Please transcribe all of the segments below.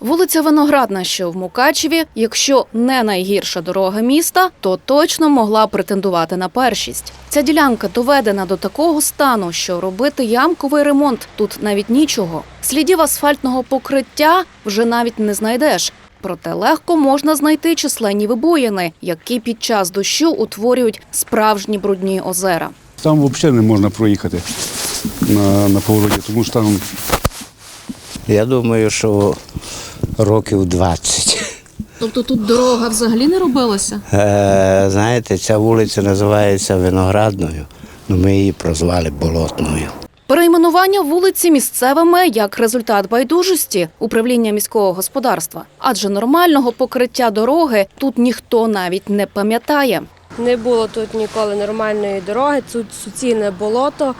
Вулиця Виноградна, що в Мукачеві, якщо не найгірша дорога міста, то точно могла претендувати на першість. Ця ділянка доведена до такого стану, що робити ямковий ремонт тут навіть нічого. Слідів асфальтного покриття вже навіть не знайдеш. Проте легко можна знайти численні вибоїни, які під час дощу утворюють справжні брудні озера. Там взагалі не можна проїхати на, на повороті, тому що там Я думаю, що років 20. Тобто тут дорога взагалі не робилася? Е, знаєте, ця вулиця називається Виноградною, але ми її прозвали Болотною. Перейменування вулиці місцевими як результат байдужості управління міського господарства, адже нормального покриття дороги тут ніхто навіть не пам'ятає. Не було тут ніколи нормальної дороги, тут суцільне болото,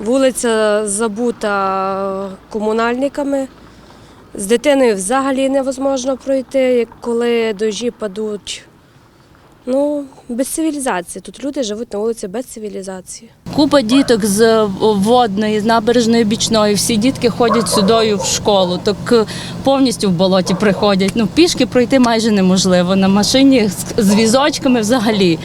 вулиця забута комунальниками. З дитиною взагалі невозможно пройти, коли дощі падуть. Ну, без цивілізації. Тут люди живуть на вулиці без цивілізації. Купа діток з водної, з набережної бічної. Всі дітки ходять сюдою в школу, так е, повністю в болоті приходять. Ну пішки пройти майже неможливо. На машині з візочками взагалі.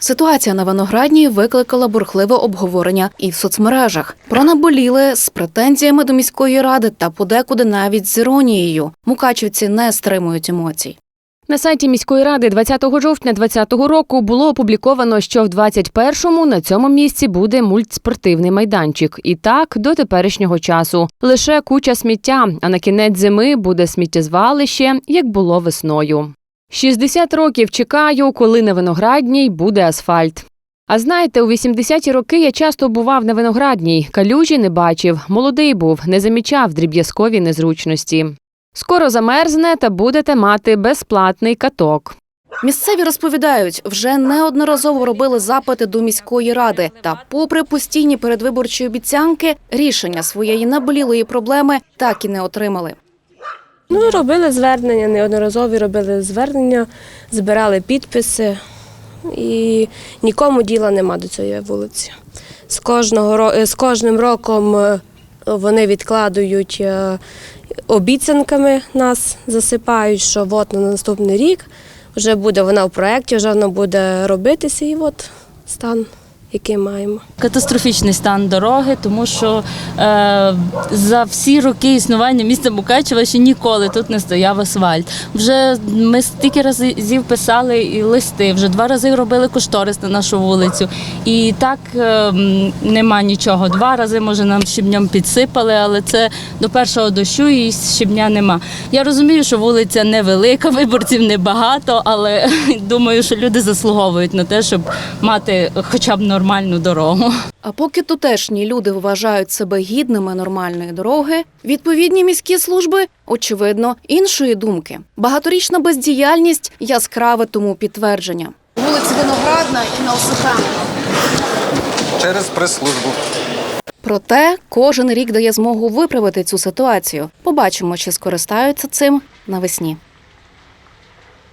Ситуація на Виноградній викликала бурхливе обговорення і в соцмережах. Про наболіли з претензіями до міської ради та подекуди навіть з іронією. Мукачівці не стримують емоцій. На сайті міської ради 20 жовтня 2020 року було опубліковано, що в 21-му на цьому місці буде мультспортивний майданчик. І так до теперішнього часу. Лише куча сміття, а на кінець зими буде сміттєзвалище, як було весною. 60 років чекаю, коли на виноградній буде асфальт. А знаєте, у 80-ті роки я часто бував на виноградній, калюжі не бачив, молодий був, не замічав дріб'язкові незручності. Скоро замерзне та будете мати безплатний каток. Місцеві розповідають, вже неодноразово робили запити до міської ради. Та, попри постійні передвиборчі обіцянки, рішення своєї наболілої проблеми так і не отримали. Ну, робили звернення, неодноразові робили звернення, збирали підписи і нікому діла нема до цієї вулиці. З, кожного, е, з кожним роком е, вони відкладують е, обіцянками нас, засипають, що от на наступний рік вже буде вона в проєкті, вже вона буде робитися, і от стан, який маємо. Катастрофічний стан дороги, тому що е, за всі роки існування міста Мукачева ще ніколи тут не стояв асфальт. Вже ми стільки разів писали і листи, вже два рази робили кошторис на нашу вулицю. І так е, нема нічого. Два рази, може, нам щебнем підсипали, але це до першого дощу і щебня нема. Я розумію, що вулиця невелика, виборців небагато, але думаю, що люди заслуговують на те, щоб мати хоча б нормальну дорогу. А поки тутешні люди вважають себе гідними нормальної дороги, відповідні міські служби, очевидно, іншої думки. Багаторічна бездіяльність яскраве тому підтвердження. Вулиця Виноградна і на через прес-службу. Проте кожен рік дає змогу виправити цю ситуацію. Побачимо, чи скористаються цим навесні.